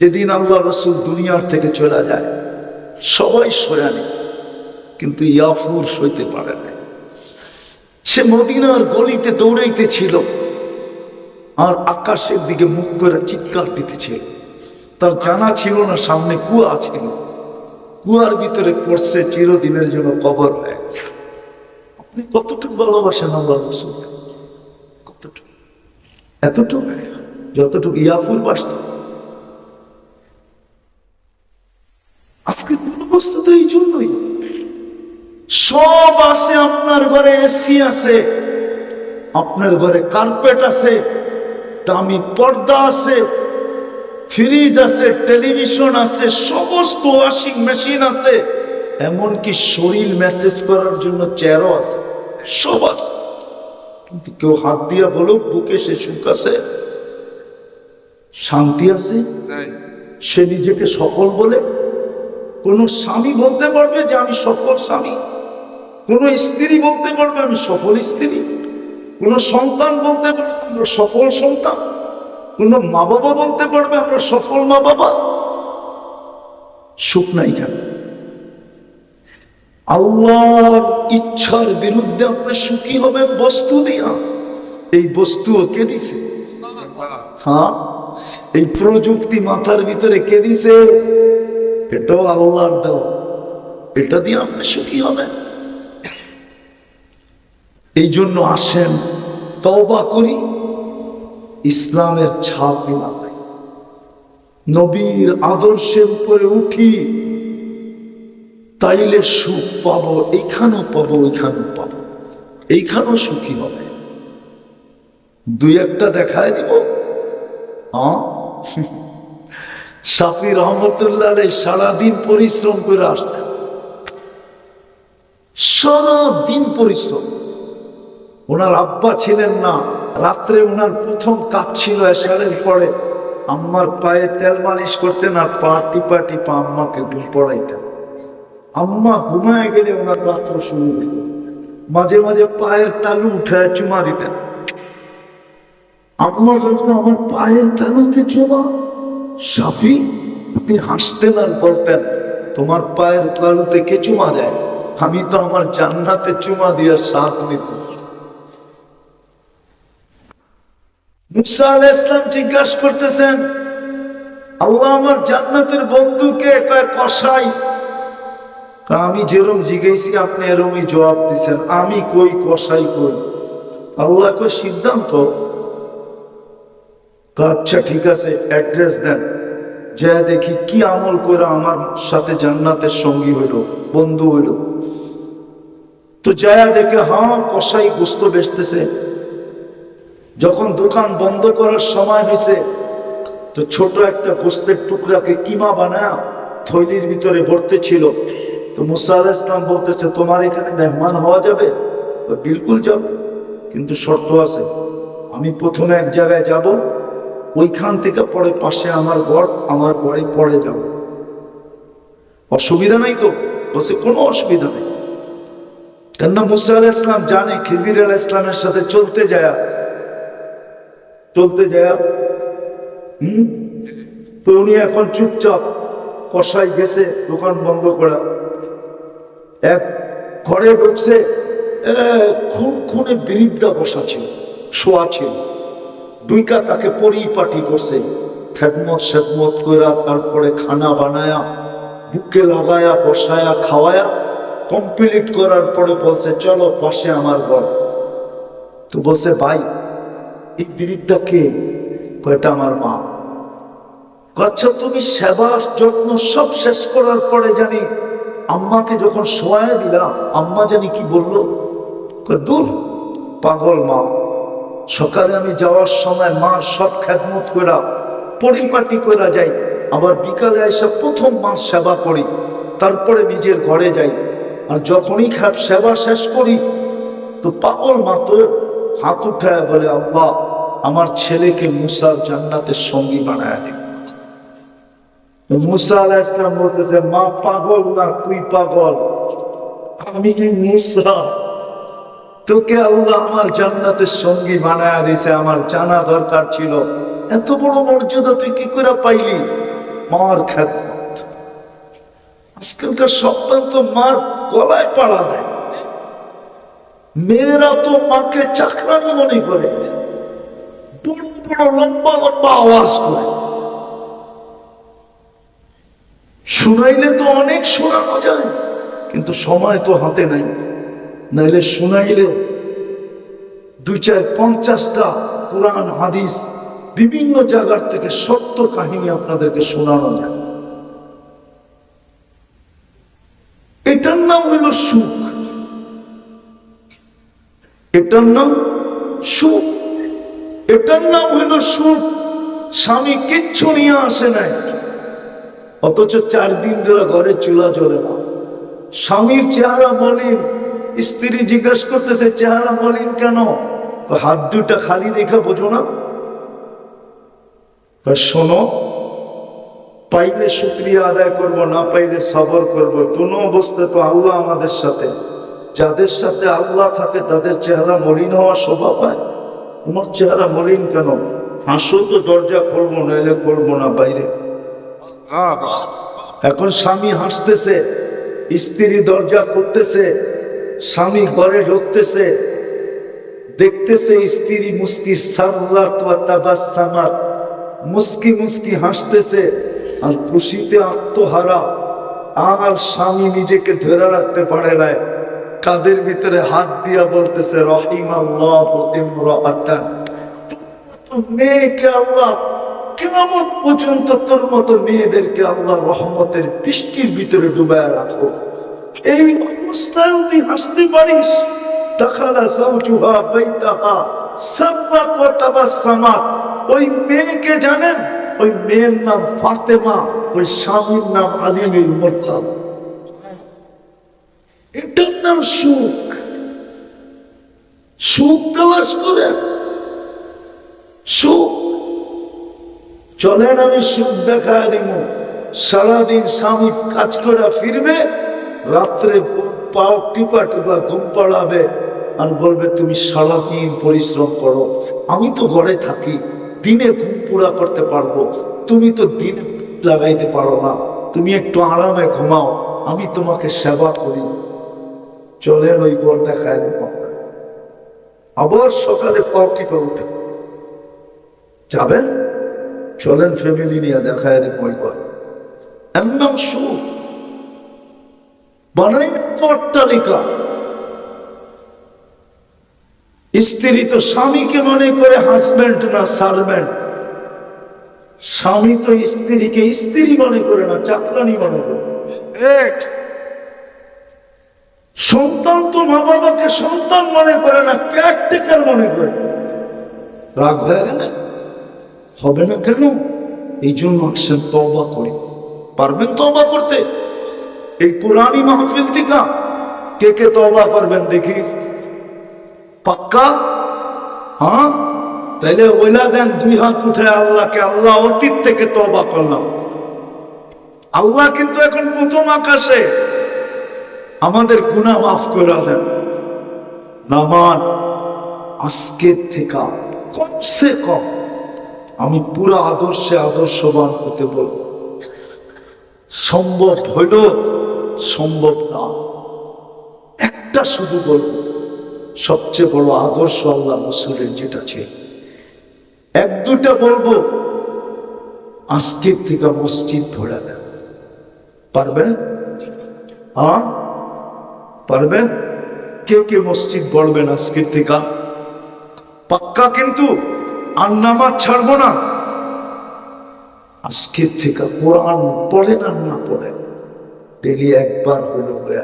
যেদিন আল্লাহ রসুল দুনিয়ার থেকে চলে যায়, সবাই সয়া নিছে, কিন্তু ইয়াফুর সইতে পারে না সে মদিনার গলিতে দৌড়াইতে ছিল আর আকাশের দিকে মুখ করে চিৎকার দিতেছিল তার জানা ছিল না, সামনে কুয়া ছিল। কুয়ার ভিতরে পড়ছে চিরদিনের জন্য কবর হয়ে গেছে। আপনি কতটুকু ভালোবাসেন আল্লাহ রসুল কতটুকু? এতটুকু যতটুকু ইয়াফুর বাসত। আজকে বস্তু তো এই জন্যই। সব আছে আপনার ঘরে এসি আছে আপনার ঘরে কার্পেট আছে দামি পর্দা আছে ফ্রিজ আছে টেলিভিশন আছে সমস্ত ওয়াশিং মেশিন আছে এমনকি শরীর মেসেজ করার জন্য চেয়ারও আছে সব আছে। কিন্তু কেউ হাত দিয়া বলো বুকে সে সুখ আছে শান্তি আছে সে নিজেকে সফল বলে কোন স্বামী বলতে পারবে যে আমি সফল স্বামী। কোন স্ত্রী বলতে পারবে আমি সফল স্ত্রী। কোন সন্তান বলতে পারবে আমরা সফল সন্তান। কোন মা বাবা বলতে পারবে আমরা সফল মা বাবা। সুখ নাই কেন? আল্লাহর ইচ্ছার বিরুদ্ধে আপনি সুখী হবেন বস্তু দিয়া। এই বস্তু কে দিছে? হ্যাঁ? এই প্রযুক্তি মাথার ভিতরে কে দিছে? এটাও আল্লাহর দেওয়া এটা দিয়ে আপনি সুখী হবেন এই জন্য আসেন, তওবা করি। ইসলামের ছাপ লাগাই নবীর আদর্শের উপরে উঠি। তাইলে সুখ পাবো, এইখানেও পাবো, ওইখানেও পাবো। এইখানেও সুখী হবে। দুই একটা দেখায় দিব। হ্যাঁ সাফি রহমতুল্লাহ আলাই সারাদিন পরিশ্রম করে আসতেন। সারাদিন পরিশ্রম। ওনার আব্বা ছিলেন না। রাত্রে ওনার প্রথম কাপ ছিল এসারের পরে আম্মার পায়ে তেল মালিশ করতেন আর পা টিপা টিপা আম্মাকে ঘুম পড়াইতেন। আম্মা ঘুমায় গেলে ওনার রাত্র শুরু হইত মাঝে মাঝে পায়ের তালু উঠে চুমা দিতেন। আম্মা বলতো, আমার পায়ের তালুতে চুমা। সাফি আপনি হাসতেন আর বলতেন, তোমার পায়ের তালুতে কে চুমা দেয়? আমি তো আমার জান্নাতে চুমা দিয়ে সাথ নিতেছি। মুসা আলাইহিস ইসলাম জিজ্ঞাসা করতেছেন, আল্লাহ আমার জান্নাতের বন্ধুকে কয় কষাই আমি যেরম জিজ্ঞেসি, আপনি এরমই জবাব দিচ্ছেন আমি কই কষাই কই? আল্লাহ কই সিদ্ধান্ত তো আচ্ছা ঠিক আছে অ্যাড্রেস দেন। যা দেখি কি আমল করে আমার সাথে জান্নাতের সঙ্গী হইল, বন্ধু হইল। তো যায়া দেখে হ্যাঁ কষাই গোস্ত বেচতেছে। যখন দোকান বন্ধ করার সময় হয়েছে তো ছোট একটা গোস্তের টুকরাকে কিমা বানায় থৈলির ভিতরে ভরতে ছিল। তো মুসা আলাহ ইসলাম বলতেছে, তোমার এখানে মেহমান হওয়া যাবে? বিলকুল যাবে, কিন্তু শর্ত আছে। আমি প্রথমে এক জায়গায় যাব ওইখান থেকে পরে পাশে আমার ঘর, আমার ঘরে পরে যাব। অসুবিধা নাই তো? বলছে, কোনো অসুবিধা নেই। কেননা মুসা আলাহ ইসলাম জানে, খিজির আলাহ ইসলামের সাথে চলতে যায়। চলতে যায়। হম? তো উনি এখন চুপচাপ কষাই গেছে, দোকান বন্ধ করা। এক ঘরে ঢুকছে খুন, খুনে বিরিদ্ধা বসা ছিল, শোয়া ছিল। দুইকা তাকে পরিপাটি করছে। খেদমত, সেদমত কইরা তারপরে খানা বানায়া, বুকে লাগায়া, বসায়া, খাওয়ায়া কমপ্লিট করার পরে বলছে, চলো পাশে আমার ঘর। তো বলছে, ভাই, এই বিরিদ্ধা কে? এটা আমার মা। আচ্ছা তুমি সেবা, যত্ন সব শেষ করার পরে জানি আম্মাকে যখন শোয়া দিলাম আম্মা জানি কি বলল? দূর, পাগল মা। সকালে আমি যাওয়ার সময় মা সব খ্যাতমত করা পরিপাটি করা যাই। আবার বিকালে এসে প্রথম মাস সেবা করি, তারপরে নিজের ঘরে যাই। আর যখনই খ্যাপ সেবা শেষ করি, তো পাগল মা তো হাত উঠায় বলে আব্বা আমার ছেলেকে মুসার জান্নাতের সঙ্গী বানায় দিন মুসা আলাহ ইসলাম বলতেছে, মা পাগল না, তুই পাগল? আমি কি মুসা? তোকে আল্লাহ আমার জান্নাতের সঙ্গী বানায় দিছে আমার জানা দরকার ছিল। এত বড় মর্যাদা তুই কি করে পাইলি? মার খ্যাতমত আজকালকার সন্তান তো মার গলায় পাড়া দেয়। মেয়েরা তো মাকে চাকরানি মনে করে। বড় বড় লম্বা লম্বা আওয়াজ করে। শুনাইলে তো অনেক শোনানো যায়, কিন্তু সময় তো হাতে নাই। নাইলে শুনাইলে দুই চার পঞ্চাশটা কোরআন, হাদিস বিভিন্ন জায়গার থেকে সত্য কাহিনী আপনাদেরকে শোনানো যায়। এটার নাম হইল সুখ। এটার নাম সুখ। এটার নাম হইল সুখ। স্বামী কিচ্ছু নিয়ে আসে নাই। অথচ চার দিন ধরে ঘরে চুলা জ্বলে না। স্বামীর চেহারা মলিন। স্ত্রী জিজ্ঞেস করতেছে চেহারা মলিন কেন? হাত দুটা খালি দেখে বোঝো না। শোনো পাইলে শুক্রিয়া আদায় করব না পাইলে সবর করব। কোনো অবস্থায় তো আল্লাহ আমাদের সাথে। যাদের সাথে আল্লাহ থাকে তাদের চেহারা মলিন হওয়া শোভা পায় তোমার চেহারা মলিন কেন? হাসো তো দরজা খুলবো নইলে খুলবো না বাইরে। এখন স্বামী হাসতেছে স্ত্রী দরজা করতেছে স্বামী ঘরে ঢুকতেছে, দেখতেছে স্ত্রী মুস্কি সাল্লাত ওয়া তাবাসসামাত মুস্কি মুস্কি হাসতেছে আর খুশিতে আত্মহারা। আর স্বামী নিজেকে ধরে রাখতে পারে না কাদের ভিতরে হাত দিয়া বলতেছে মেয়েকে আল্লাহ কেমন পর্যন্ত তোর মতো মেয়েদেরকে আল্লাহ রহমতের বৃষ্টির ভিতরে ডুবায় রাখো এই অবস্থায় তুই হাসতে পারিস ওই মেয়েকে জানেন? ওই মেয়ের নাম ফাতেমা, ওই স্বামীর নাম এটার নাম সুখ। সুখ তালাশ করেন। সুখ। চলেন আমি সুখ দেখা দিব। সারাদিন স্বামী কাজ করে ফিরবে রাত্রে পাও টিপা টিপা ঘুম পাড়াবে আর বলবে, তুমি সারাদিন পরিশ্রম করো, আমি তো ঘরে থাকি, দিনে ঘুম পুরা করতে পারব, তুমি তো দিন লাগাইতে পারো না, তুমি একটু আরামে ঘুমাও, আমি তোমাকে সেবা করি। চলেন ওই দেখায় দেব আবার সকালে পাও উঠে। যাবেন চলেন ফ্যামিলি নিয়ে দেখায় দেব ওই ঘর এর নাম সুখ বানাই তো অট্টালিকা স্ত্রী তো স্বামীকে মনে করে হাজব্যান্ড না সার্ভেন্ট স্বামী তো স্ত্রীকে স্ত্রী মনে করে না চাকরানি মনে করে। সন্তান তো মা বাবাকে সন্তান মনে করে না কেয়ারটেকার মনে করে। রাগ হয়ে গেলে? হবে না কেন? এই জন্য আসেন তবা করি। পারবেন তবা করতে? এই পুরানি মাহফিল থেকে কে কে তবা করবেন দেখি। পাক্কা? হ্যাঁ? তাইলে ওইলা দেন দুই হাত উঠে আল্লাহকে, আল্লাহ অতীত থেকে তবা করলাম। আল্লাহ কিন্তু এখন প্রথম আকাশে। আমাদের গুণা মাফ করে দেন। নামান আজকের থেকে কমসে কম আমি পুরো আদর্শে আদর্শবান হতে বলব। সম্ভব হইল সম্ভব না। একটা শুধু বলব সবচেয়ে বড় আদর্শ আল্লাহ রসুলের যেটা ছিল এক দুটা বলব, আজকের থেকে মসজিদ ভরে দেন। পারবেন হ্যাঁ? পারবেন কে কে মসজিদ গড়বেন আজকের থেকে। পাক্কা কিন্তু, আর নামাজ ছাড়বো না। আজকের থেকে কোরআন পড়েন আর না পড়েন। ডেলি একবার হলো হয়ে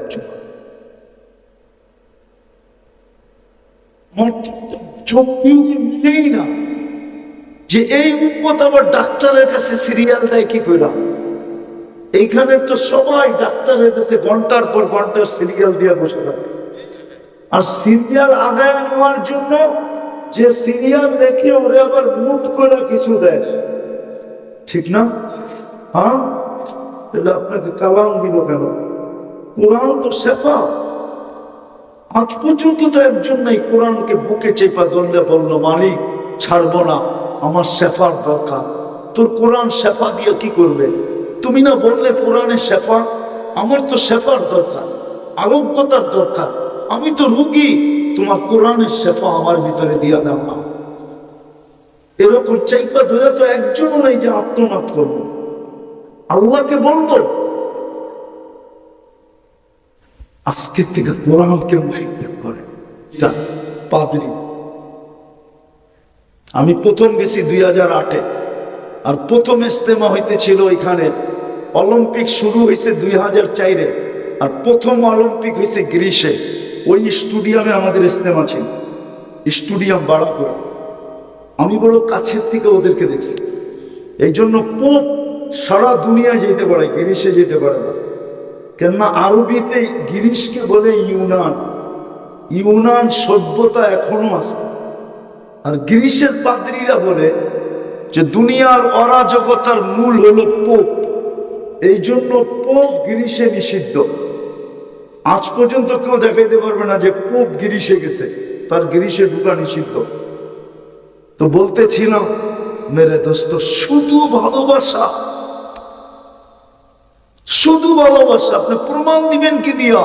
না যে এই উন্মত আবার ডাক্তারের কাছে সিরিয়াল দেয় কি করে? এইখানে তো সবাই ডাক্তারের কাছে ঘণ্টার পর ঘণ্টা সিরিয়াল দিয়ে বসে থাকে। আর সিরিয়াল আদায় নেওয়ার জন্য যে সিরিয়াল দেখে ওরে আবার মুট করে কিছু দেয়। ঠিক না? হ্যাঁ? তাহলে আপনাকে কালাম দিব কেন? কোরআন তো শেফা। আজ পর্যন্ত তো একজন নাই কোরআনকে বুকে চেপা ধরলে বলল, মালিক, ছাড়বো না, আমার শেফার দরকার। তোর কোরআন শেফা দিয়ে কি করবে? তুমি না বললে কোরআনে শেফা? আমার তো শেফার দরকার, আরোগ্যতার দরকার। আমি তো রুগী, তোমার কোরআনের শেফা আমার ভিতরে দিয়া দাও না। এরকম চাইপা ধরে তো একজনও নেই যে আত্মনাথ করব। আল্লাহকে বলব, আজকের থেকে কোরআনকে মাইন্ড করে? আমি প্রথম গেছি দুই হাজার আটে, আর প্রথম ইস্তেমা হইতেছিল ওইখানে। অলিম্পিক শুরু হয়েছে দুই হাজার চাইরে আর প্রথম অলিম্পিক হয়েছে গ্রীষে ওই স্টুডিয়ামে আমাদের ইস্তেমা ছিল। স্টুডিয়াম বাড়া করে আমি বড় কাছের থেকে ওদেরকে দেখছি। এই জন্য পোপ সারা দুনিয়ায় যেতে পারে গ্রীষে যেতে পারে না। কেননা আরবিতে গিরিশকে বলে ইউনান। ইউনান সভ্যতা এখনও আছে। আর গ্রীষের পাদ্রীরা বলে যে, দুনিয়ার অরাজকতার মূল হলো পোপ। এই জন্য পোপ গিরিশে নিষিদ্ধ। আজ পর্যন্ত কেউ দেখাইতে পারবে না যে, পোপ গিরিশে গেছে, তার গিরিশে ঢুকা নিষিদ্ধ। তো বলতেছিলাম মেরে দোস্ত, শুধু ভালোবাসা শুধু ভালোবাসা, আপনি প্রমাণ দিবেন কি দিয়া?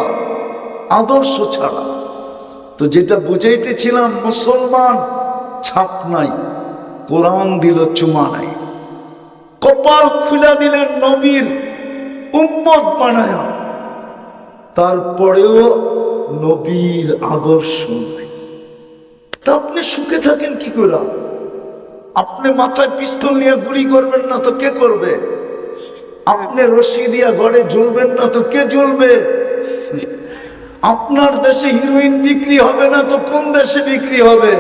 আদর্শ ছাড়া। তো যেটা বুঝাইতেছিলাম, মুসলমান ছাপ নাই, কোরআন দিল চুমা নাই। কপাল খুলে দিলেন নবীর উম্মত বানায়া। তারপরেও নবীর আদর্শ নাই। তা আপনি সুখে থাকেন কি করে আপনি মাথায় পিস্তল নিয়ে গুলি করবেন না তো কে করবে? আপনি রশি দিয়া গড়ে জ্বলবেন না তো কে জ্বলবে? আপনার দেশে হিরোইন বিক্রি হবে না তো কোন দেশে বিক্রি হবে?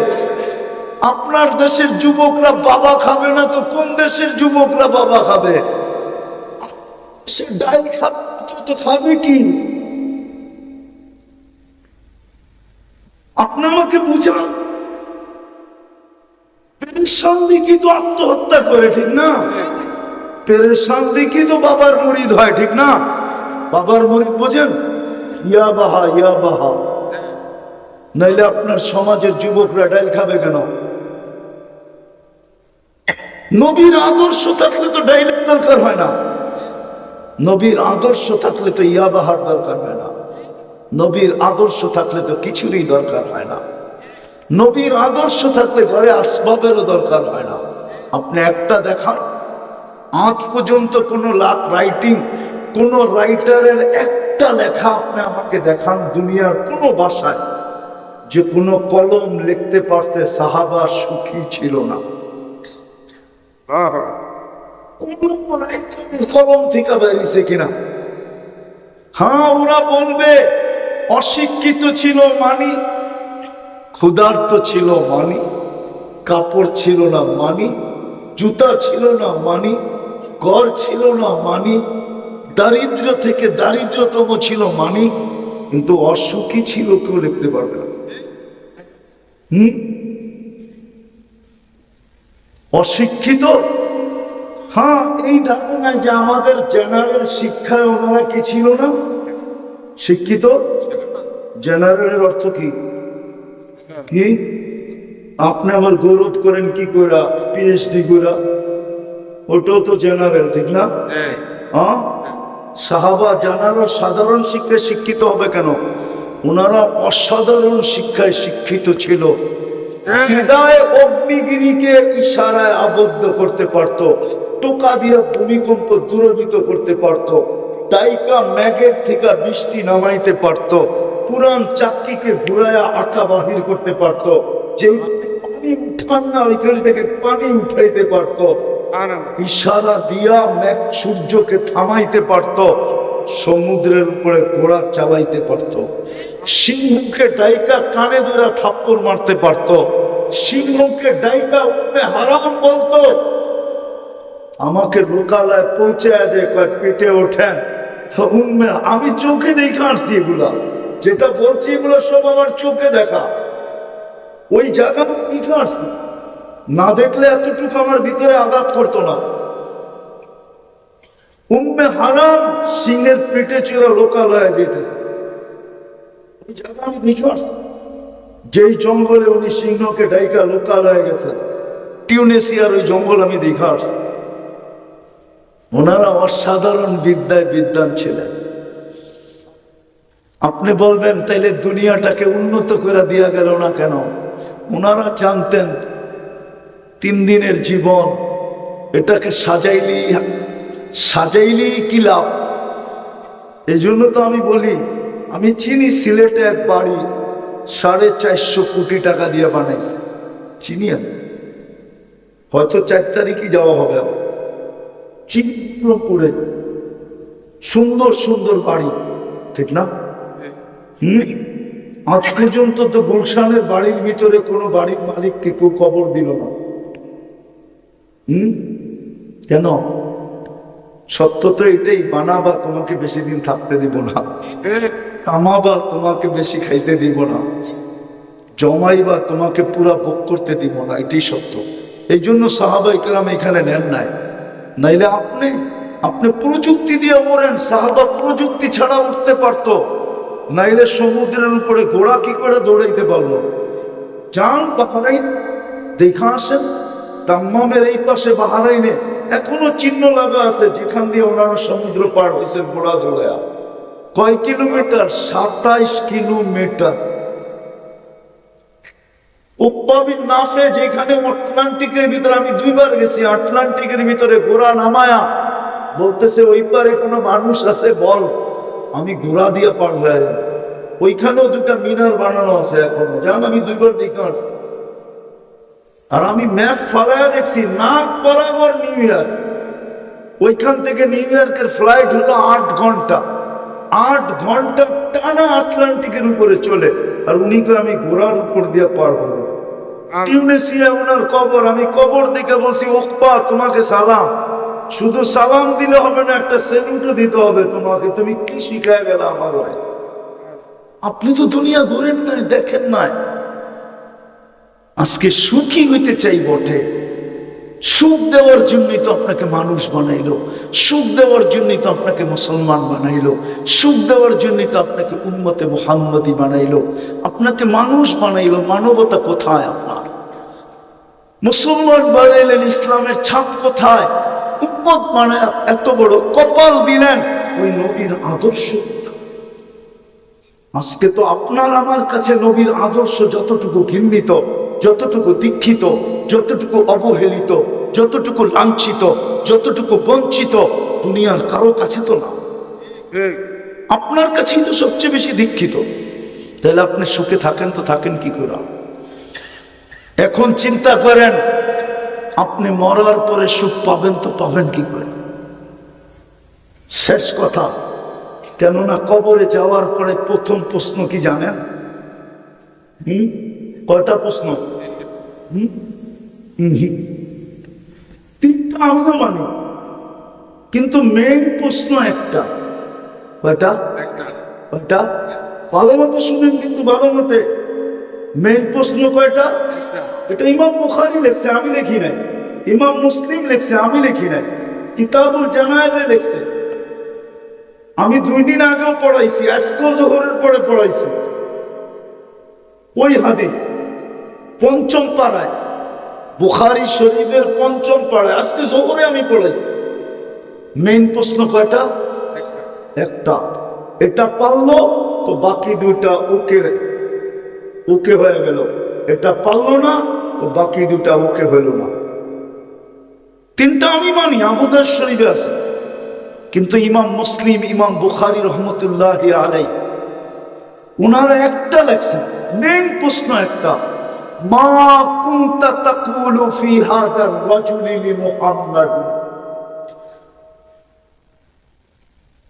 আপনার দেশের যুবকরা বাবা খাবে না তো কোন দেশের যুবকরা বাবা খাবে? সে ডাল খাবে তো- কি? আপনি আমাকে বুঝান? পেরেশান দেখি তো আত্মহত্যা করে, ঠিক না? পেরেশান দেখি তো বাবার মরিদ হয়, ঠিক না? বাবার মরিদ বোঝেন? ইয়া বাহা ইয়া বাহা। নাইলে আপনার সমাজের যুবকরা ডাইল খাবে কেন? নবীর আদর্শ থাকলে তো ডাইলের দরকার হয় না। নবীর আদর্শ থাকলে তো ইয়া বাহার দরকার হয় না। নবীর আদর্শ থাকলে তো কিছুরই দরকার হয় না। নবীর আদর্শ থাকলে ঘরে আসবাবেরও দরকার হয় না। আপনি একটা দেখান। আজ পর্যন্ত কোনো রাইটিং কোনো রাইটারের একটা লেখা আপনি আমাকে দেখান দুনিয়ার কোনো ভাষায় যে কোনো কলম লিখতে পারছে সাহাবা সুখী ছিল না। কলম থেকে বেরিয়েছে কিনা? হ্যাঁ ওরা বলবে অশিক্ষিত ছিল মানি ক্ষুধার্ত ছিল মানি কাপড় ছিল না মানি জুতা ছিল না মানি ঘর ছিল না মানি, দারিদ্র থেকে দারিদ্রতম ছিল মানি, কিন্তু অসুখী ছিল কেউ লিখতে পারবে না। অশিক্ষিত? হ্যাঁ এই ধারণায় যে আমাদের জেনারেল শিক্ষায় ওনারা কি ছিল না? শিক্ষিত? জেনারেলের অর্থ কি? কি? আপনি আবার গৌরব করেন কি কইরা? পিএইচডি কইরা? ওটাও তো জেনারেল ঠিক না? হ্যাঁ। সাহাবা জানারা সাধারণ শিক্ষায় শিক্ষিত হবে কেন? ওনারা অসাধারণ শিক্ষায় শিক্ষিত ছিল। হৃদয় অগ্নিগিরিকে ইশারায় আবদ্ধ করতে পারত টোকা দিয়ে ভূমিকম্প দূরবিত করতে পারত টাইকা ম্যাগের থেকে বৃষ্টি নামাইতে পারত পুরান চাক্কিকে ঘুরায়া আটা বাহির করতে পারত যে পানি উঠান না ওইখান থেকে পানি উঠাইতে পারত ইশারা দিয়া ম্যাগ সূর্যকে থামাইতে পারত, সমুদ্রের উপরে ঘোড়া চালাইতে পারত। সিংহকে ডাইকা কানে ধরে থাপ্পড় মারতে পারত। সিংহকে ডাইকা উঠে হারাম বলতো, আমাকে লোকালয় পৌঁছায় যে কয়, পেটে ওঠেন। উম্মে, আমি চোখে দেখে আসছি এগুলা। যেটা বলছি এগুলো সব আমার চোখে দেখা। ওই জায়গা দেখে আসছি না দেখলে এতটুকু আমার ভিতরে আঘাত করতো না। উম্মে হারাম সিংহের পেটে ছিল লোকালয়ে যেতেছে। যেই জঙ্গলে উনি সিংহকে ডাইকা লোকালয়ে গেছেন টিউনেসিয়ার ওই জঙ্গল আমি দেখে আসছি। ওনারা অসাধারণ বিদ্যায় বিদ্যান ছিলেন। আপনি বলবেন, তাইলে দুনিয়াটাকে উন্নত করে দিয়া গেল না কেন? ওনারা জানতেন তিন দিনের জীবন, এটাকে সাজাইলি সাজাইলি কি লাভ? এই জন্য তো আমি বলি, আমি চিনি সিলেটে এক বাড়ি সাড়ে চারশো কোটি টাকা দিয়ে বানাইছে। চিনি আমি। হয়তো চার তারিখই যাওয়া হবে আমার। সুন্দর সুন্দর বাড়ি, ঠিক না? আজ পর্যন্ত তো গুলশানের বাড়ির ভিতরে কোনো বাড়ির মালিককে কেউ কবর দিল না। হুম? কেন? সত্য তো এটাই বানাবা তোমাকে বেশি দিন থাকতে দিব না। কামাবা তোমাকে বেশি খাইতে দিব না। জমাইবা তোমাকে পুরা ভোগ করতে দিব না এটাই সত্য। এই জন্য সাহাবাই কেরাম এখানে নেন নাই। নাইলে আপনি আপনি প্রযুক্তি দিয়ে বলেন সাহাবা প্রযুক্তি ছাড়া উঠতে পারতো। নাইলে সমুদ্রের উপরে ঘোড়া কি করে দৌড়াইতে পারল? যান বাহারাইন দেখা আসেন। তাম্মামের এই পাশে বাহারাইনে এখনও চিহ্ন লাগা আছে, যেখান দিয়ে ওনারা সমুদ্র পার হয়েছে ঘোড়া দৌড়ায়া কয় কিলোমিটার? সাতাইশ কিলোমিটার। উপ্পাবিন যেখানে আটলান্টিকের ভিতরে আমি দুইবার গেছি, আটলান্টিকের ভিতরে ঘোড়া নামায়া বলতেছে, ওই পারে কোনো মানুষ আছে, বল, আমি ঘোড়া দিয়ে পার ওইখানেও দুটা মিনার বানানো আছে এখনও। জান আমি দুইবার দেখে আসছি। আর আমি ম্যাপ ফালায়া দেখছি নাক বরাবর নিউ ইয়র্ক ওইখান থেকে নিউ ইয়র্কের ফ্লাইট হলো আট ঘণ্টা। আট ঘণ্টা টানা আটলান্টিকের উপরে চলে। আর উনি তো আমি ঘোড়ার উপর দিয়ে পার হব। টিউনেসিয়া ওনার কবর। আমি কবর দেখে বলছি ওকবা তোমাকে সালাম। শুধু সালাম দিলে হবে না একটা সেলুটও দিতে হবে তোমাকে। তুমি কি শিখায় গেল আমার আপনি তো দুনিয়া ঘুরেন নাই দেখেন নাই। আজকে সুখী হইতে চাই বটে। সুখ দেওয়ার জন্যই তো আপনাকে মানুষ বানাইলো, সুখ দেওয়ার জন্যই তো আপনাকে মুসলমান বানাইলো, সুখ দেওয়ার জন্যই তো আপনাকে উন্মতে মোহাম্মদী বানাইলো। আপনাকে মানুষ বানাইলো, মানবতা কোথায় আপনার? মুসলমান বানাইলেন, ইসলামের ছাপ কোথায়? উম্মত বানায় এত বড় কপাল দিলেন, ওই নবীর আদর্শ আজকে তো আপনার আমার কাছে নবীর আদর্শ যতটুকু ঘৃণিত যতটুকু দীক্ষিত যতটুকু অবহেলিত যতটুকু লাঞ্ছিত যতটুকু বঞ্চিত দুনিয়ার কারও কাছে তো না। আপনার কাছেই তো সবচেয়ে বেশি দীক্ষিত। তাহলে আপনি সুখে থাকেন তো থাকেন কি করে? এখন চিন্তা করেন আপনি মরার পরে সুখ পাবেন তো পাবেন কি করে? শেষ কথা কেননা কবরে যাওয়ার পরে প্রথম প্রশ্ন কি জানেন? হুম? কয়টা প্রশ্ন। তিনটা আমিও মানি। কিন্তু মেইন প্রশ্ন একটা। কয়টা? কয়টা? ভালো মতো শুনেন কিন্তু ভালো মতে। মেইন প্রশ্ন কয়টা? এটা ইমাম বুখারি লেখছে আমি লিখি নাই। ইমাম মুসলিম লেখছে আমি লিখি নাই। কিতাবুল জানায়াজে লেখছে। আমি দুই দিন আগেও পড়াইছি আজকেও জোহরের পরে পড়াইছি। ওই হাদিস। পঞ্চম পাড়ায়, বুখারি শরীফের পঞ্চম পাড়ায়, আজকে জোহরে আমি পড়েছি। মেইন প্রশ্ন কয়টা? একটা। এটা পারল, তো বাকি দুটা ওকে ওকে হয়ে গেল। এটা পারল না, তো বাকি দুটা ওকে হইল না। তিনটা আমি মানি আবুদার শরীফে আছে। কিন্তু ইমাম মুসলিম, ইমাম বুখারি রহমতুল্লাহ আলাই উনারা একটা লেখছেন। মেইন প্রশ্ন একটা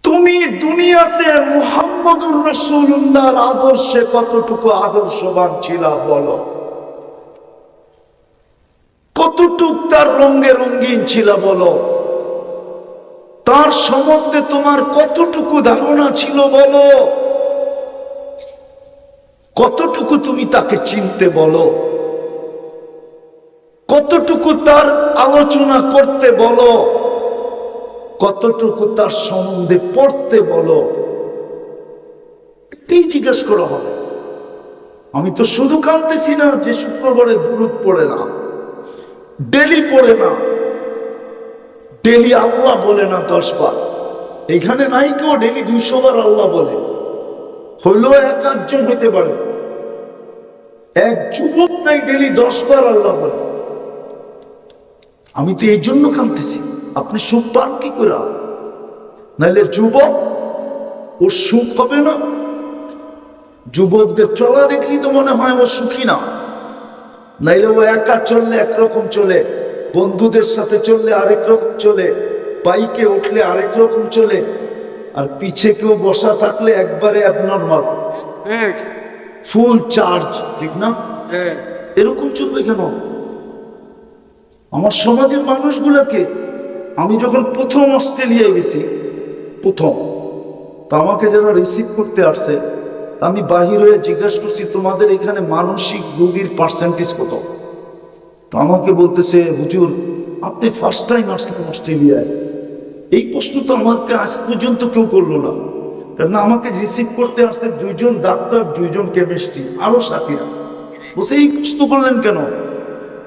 তুমি দুনিয়াতে মুহাম্মদুর রাসূলুল্লাহর আদর্শে কতটুকু আদর্শবান ছিল বলো? কতটুক তার রঙে রঙিন ছিল বলো? তার সম্বন্ধে তোমার কতটুকু ধারণা ছিল বলো? কতটুকু তুমি তাকে চিনতে বলো? কতটুকু তার আলোচনা করতে বলো? কতটুকু তার সম্বন্ধে পড়তে বলো? এটাই জিজ্ঞেস করা হবে। আমি তো শুধু কানতেছি না যে শুক্রবারে দূরত পড়ে না, ডেলি পড়ে না, ডেলি আল্লাহ বলে না দশ বার। এখানে নাই কেউ ডেলি দুশো বার আল্লাহ বলে। হইলেও এক আধজন হইতে পারে। এক যুবক নাই, ডেলি দশ বার আল্লাহ বলে। আমি তো এই জন্য কাঁদতেছি, আপনি সুখ পান কি করে? নাইলে যুবক, ও সুখ হবে না। যুবকদের চলা দেখলি তো মনে হয় ও সুখী না। নাইলে ও একা চললে একরকম চলে, বন্ধুদের সাথে চললে আরেক রকম চলে, বাইকে উঠলে আরেক রকম চলে আর পিছে কেউ বসা থাকলে একবারে অ্যাবনর্মাল ফুল চার্জ ঠিক না? ঠিক এরকম চলবে কেন? আমার সমাজের মানুষগুলোকে আমি যখন প্রথম অস্ট্রেলিয়ায় গেছি প্রথম তা আমাকে যারা রিসিভ করতে আসছে তা আমি বাহির হয়ে জিজ্ঞাসা করছি তোমাদের এখানে মানসিক রোগীর পার্সেন্টেজ কত? তো আমাকে বলতেছে হুজুর আপনি ফার্স্ট টাইম আসলেন অস্ট্রেলিয়ায়। এই প্রশ্ন তো আমাকে আজ পর্যন্ত কেউ করল না। কারণ আমাকে রিসিভ করতে আসছে দুইজন ডাক্তার দুইজন কেমিস্ট্রি আরও সাথীরা। বলছে এই প্রশ্ন করলেন কেন?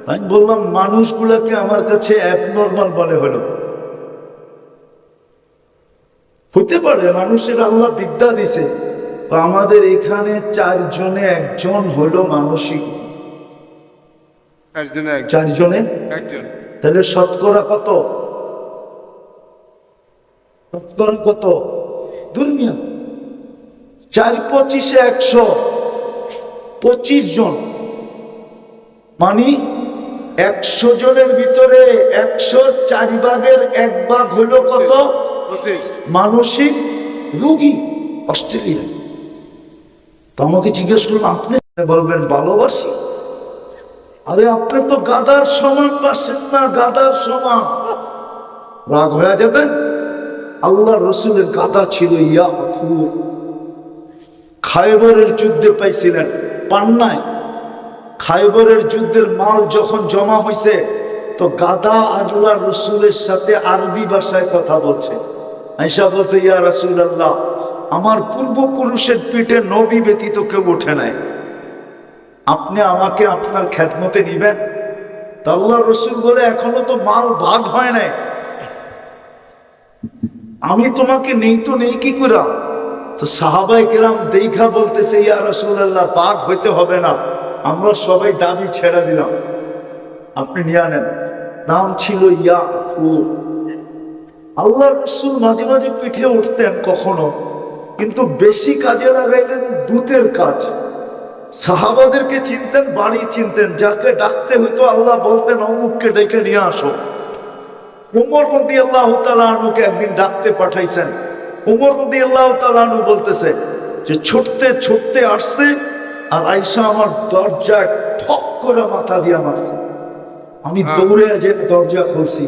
আমি বললাম মানুষগুলোকে আমার কাছে অ্যাবনর্মাল বলে হলো। হতে পারে মানুষের আল্লাহ বিদ্যা দিছে আমাদের এখানে চারজনে একজন হলো মানসিক। চারজনে? একজন। তাহলে শতকরা কত? শতকরা কত দুনিয়া। চার পঁচিশে একশো পঁচিশ জন। মানে একশো জনের ভিতরে একশো চার ভাগের এক ভাগ হলো কত? মানসিক রোগী অস্ট্রেলিয়া। তো আমাকে জিজ্ঞেস করলাম আপনি বলবেন ভালোবাসি? আরে আপনি তো গাদার সমান বাসেন না গাদার সমান। রাগ হয়ে যাবে আল্লাহ রসুলের গাদা ছিল, ইয়া আফুর। খাইবরের যুদ্ধে পাইছিলেন, পান্নায়। খাইবরের যুদ্ধের মাল যখন জমা হয়েছে তো গাদা আল্লাহ রসুলের সাথে আরবি ভাষায় কথা বলছে। আইসা বলছে, ইয়া রসুল আল্লাহ আমার পূর্বপুরুষের পিঠে নবী ব্যতীত কেউ ওঠে নাই। আপনি আমাকে আপনার খ্যাতমতে নিবেন? তা আল্লাহ রসুল বলে, এখনও তো মাল ভাগ হয় নাই। আমি তোমাকে নেই তো নেই কি করা তো সাহাবাই কেরাম দেখা বলতেছে, ইয়া রসুল্লাহ বাঘ হইতে হবে না। আমরা সবাই দাবি ছেড়ে দিলাম। আপনি নিয়ে নেন নাম ছিল ইয়া আল্লাহ রসুল মাঝে মাঝে পিঠে উঠতেন কখনো, কিন্তু বেশি কাজে লাগাইলেন দূতের কাজ। সাহাবাদেরকে চিনতেন, বাড়ি চিনতেন, যাকে ডাকতে হইতো আল্লাহ বলতেন, অমুককে ডেকে নিয়ে আসো। উমর রদি আল্লাহ তালুকে একদিন ডাকতে পাঠাইছেন। উমর রদি আল্লাহ তালু বলতেছে যে ছুটতে ছুটতে আসছে আর আইসা আমার দরজায় ঠক করে মাথা দিয়ে মারছে। আমি দৌড়ে যে দরজা খুলছি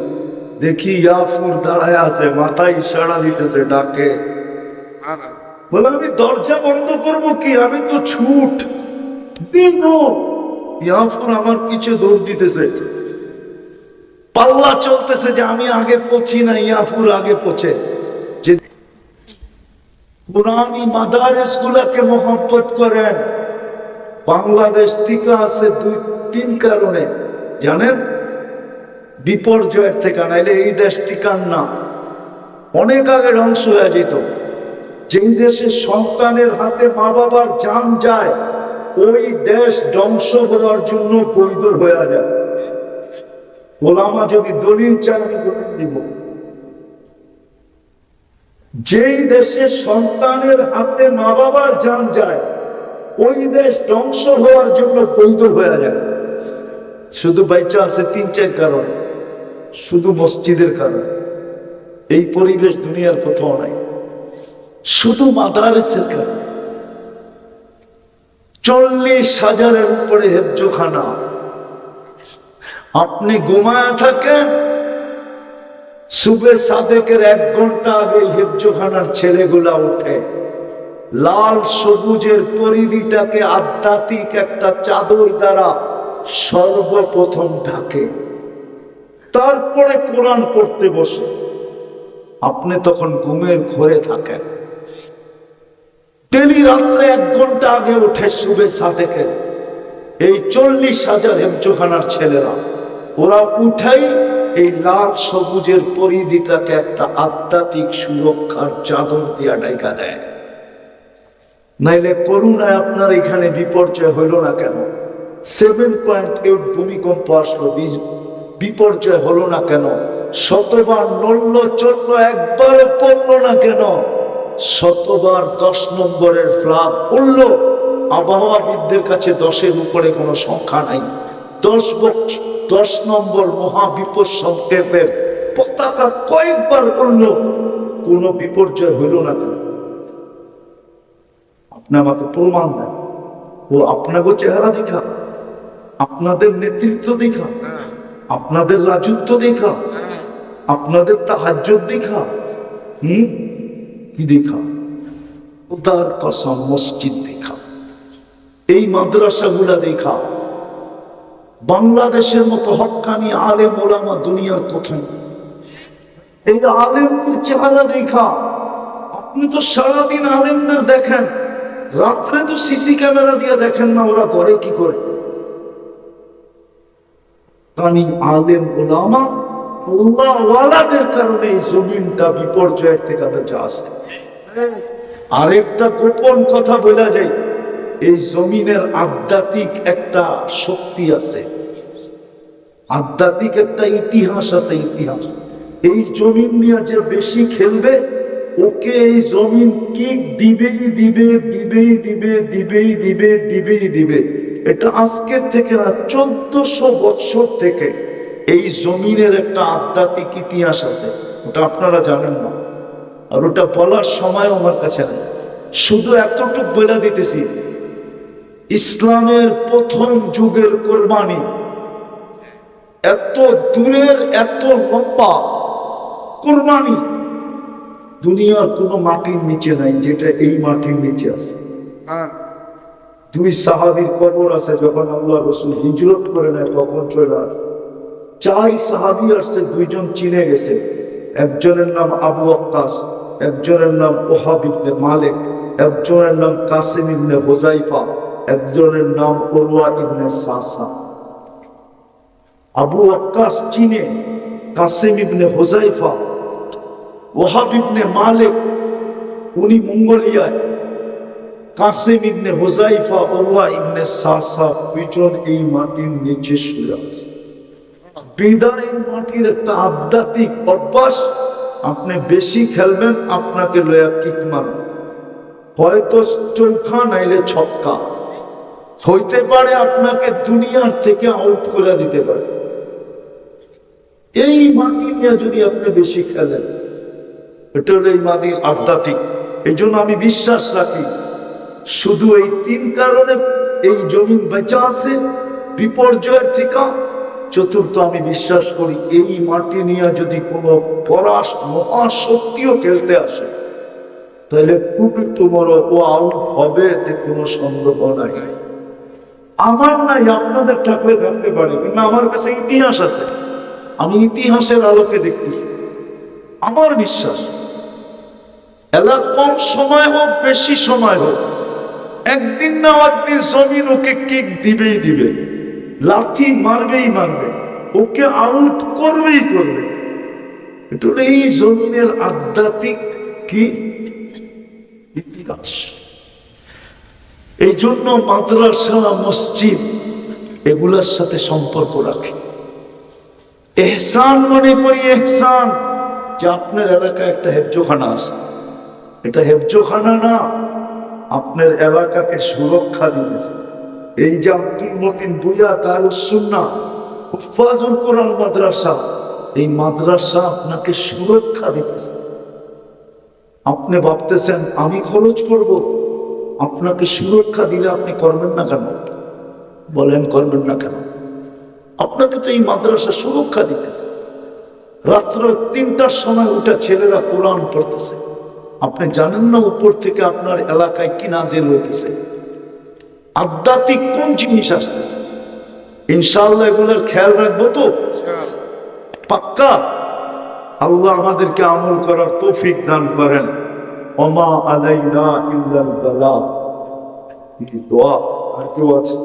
দেখি ইয়াফুর দাঁড়ায় আছে মাথায় ইশারা দিতেছে ডাকে। বলে আমি দরজা বন্ধ করব কি? আমি তো ছুট। দিন ইয়াফুর আমার পিছে দৌড় দিতেছে। পাল্লা চলতেছে যে আমি আগে পৌঁছি না ইয়াফুর আগে পৌঁছে। যে পুরানি মাদারেস গুলাকে মহব্বত করেন, বাংলাদেশ টিকা আছে দুই, তিন কারণে। জানেন? বিপর্যয়ের থেকে, নাইলে এই দেশ টিকার না। অনেক আগে ধ্বংস হয়ে যেত। যেই দেশে সন্তানের হাতে মা বাবার জান যায়, ওই দেশ ধ্বংস হওয়ার জন্য বৈধ হয়ে যায়। গোলামা যদি দলিল চান আমি দলিল দিব। যেই দেশে সন্তানের হাতে মা বাবার জান যায়, ওই দেশ ধ্বংস হওয়ার জন্য বৈধ হয়ে যায়। শুধু বাইচা আছে তিন, চার কারণ। শুধু মসজিদের কারণ। এই পরিবেশ দুনিয়ার কোথাও নাই। শুধু মাদারেসের কারণ। চল্লিশ হাজারের উপরে হেফজোখানা। আপনি ঘুমায় থাকেন। সুবে সাদেকের এক ঘণ্টা আগে হেফজোখানার ছেলেগুলা উঠে লাল সবুজের পরিধিটাকে আধ্যাত্মিক একটা চাদর দ্বারা সর্বপ্রথম ঢাকে। তারপরে কোরআন পড়তে বসে। আপনি তখন ঘুমের ঘরে থাকেন। ডেলি রাত্রে এক ঘণ্টা আগে উঠে শুবে সাদেকের। এই চল্লিশ হাজার হেমচোখানার ছেলেরা। ওরা উঠাই এই লাল সবুজের পরিধিটাকে একটা আধ্যাত্মিক সুরক্ষার চাদর দিয়া ডাইকা দেয়। নাইলে করুণায় আপনার এখানে বিপর্যয় হইল না কেন? সেভেন পয়েন্ট এইট ভূমিকম্প আসলো বিপর্যয় হলো না কেন? শতবার নড়ল চলল একবারও পড়ল না কেন? শতবার দশ নম্বরের ফ্লাগ উঠল আবহাওয়াবিদদের কাছে দশের উপরে কোনো সংখ্যা নাই। দশ বক- দশ নম্বর মহাবিপদ সংকেতের পতাকা কয়েকবার উঠল কোনো বিপর্যয় হইল না আপনি আমাকে প্রমাণ দেন। ও আপনাকে চেহারা দেখা, আপনাদের নেতৃত্ব দেখা, আপনাদের রাজত্ব দেখা, আপনাদের তাহাজ্য দেখা, হম? কি দেখা? উদার কসম মসজিদ দেখা, এই মাদ্রাসাগুলা দেখা বাংলাদেশের মতো হক্কানি আলেম ওলামা দুনিয়ার প্রথম। এই আলেমদের চেহারা দেখা, আপনি তো সারাদিন আলেমদের দেখেন, রাত্রে তো সিসি ক্যামেরা দিয়ে দেখেন না ওরা করে কি করে। কানি আলেম ওলামা, আল্লাহওয়ালাদের কারণে এই জমিনটা বিপর্যয়ের থেকে বেঁচে আরেকটা গোপন কথা বলা যায় এই জমিনের আধ্যাত্মিক একটা শক্তি আছে। আধ্যাত্মিক একটা ইতিহাস আছে, ইতিহাস। এই জমিন নিয়ে যে বেশি খেলবে, ওকে এই জমিন কিক দিবেই দিবে দিবেই দিবে দিবেই দিবে দিবেই দিবে। এটা আজকের থেকে না, চোদ্দশো বৎসর থেকে এই জমিনের একটা আধ্যাত্মিক ইতিহাস আছে। ওটা আপনারা জানেন না। আর ওটা বলার সময় আমার কাছে নেই। শুধু এতটুকু বেড়া দিতেছি ইসলামের প্রথম যুগের কোরবানি। এত দূরের এত লম্বা কোরবানি। দুনিয়ার কোনো মাটির নিচে নাই যেটা এই মাটির নিচে আছে। হ্যাঁ। দুই সাহাবির কবর আছে যখন আল্লাহ রসুল হিজরত করে নেয় তখন চলে আসে। চার সাহাবি আসছে দুইজন চিনে গেছে। একজনের নাম আবু আক্কাস একজনের নাম ওহাব ইবনে মালিক একজনের নাম কাসিম ইবনে হোজাইফা একজনের নাম ওরওয়া ইবনে সাসা। আবু আক্কাস চিনে, কাসিম ইবনে হোজাইফা ওহাব ইবনে মালিক, উনি মঙ্গোলিয়ায়। কাসিম ইবনে হুজাইফা ওরওয়া ইবনে সাসা দুইজন এই মাটির নিচে শুয়ে আছে। বিদায় মাটির একটা আধ্যাত্মিক অভ্যাস, আপনি বেশি খেলবেন, আপনাকে লয়া কিক মারবে। হয়তো চৌখা নাইলে ছক্কা। হইতে পারে আপনাকে দুনিয়ার থেকে আউট করে দিতে পারে। এই মাটি নিয়ে যদি আপনি বেশি খেলেন, এটা হলো এই মাটির আধ্যাত্মিক। এই জন্য আমি বিশ্বাস রাখি, শুধু এই তিন কারণে এই জমিন বেঁচা আছে, বিপর্যয়ের থেকে। চতুর্থ, আমি বিশ্বাস করি এই মাটি নিয়ে যদি কোনো পরাশ মহাশক্তিও খেলতে আসে, তাহলে খুবই তোমার ও আউট হবে, এতে কোনো সন্দেহ নাই। আমার নাই, আপনাদের থাকলে থাকতে পারে, কিন্তু আমার কাছে ইতিহাস আছে। আমি ইতিহাসের আলোকে দেখতেছি। আমার বিশ্বাস, এলা কম সময় হোক, বেশি সময় হোক, একদিন না একদিন জমিন ওকে কিক দিবেই দিবে। লাথি মারবেই মারবে, ওকে আউট করবেই করবে। এটা এই জমিনের আধ্যাত্মিক কি? ইতিহাস। এই জন্য মাদ্রাসা, মসজিদ এগুলার সাথে সম্পর্ক রাখে। এহসান মনে করি, এহসান। যে আপনার এলাকায় একটা হেফজোখানা আছে। এটা হেফজোখানা না, আপনার এলাকাকে সুরক্ষা দিয়েছে এই যে আব্দুল মতিন বুয়া তার সুন্না উফাজুল কোরআন মাদ্রাসা, এই মাদ্রাসা আপনাকে সুরক্ষা দিতেছে। আপনি ভাবতেছেন, আমি খরচ করব? আপনাকে সুরক্ষা দিলে আপনি করবেন না কেন? বলেন করবেন না কেন? আপনাকে তো এই মাদ্রাসা সুরক্ষা দিতেছে। রাত্র তিনটার সময় উঠে ছেলেরা কোরআন পড়তেছে। আপনি জানেন না উপর থেকে আপনার এলাকায় কি নাজিল হইতেছে? আধ্যাত্মিক কোন জিনিস আসতেছে? ইনশাআল্লাহ এগুলোর খেয়াল রাখব তো? পাক্কা? আল্লাহ আমাদেরকে আমল করার তৌফিক দান করেন। অমা আলাইনা ইল্লাল বালাগ এই দোয়া আর কেউ আছে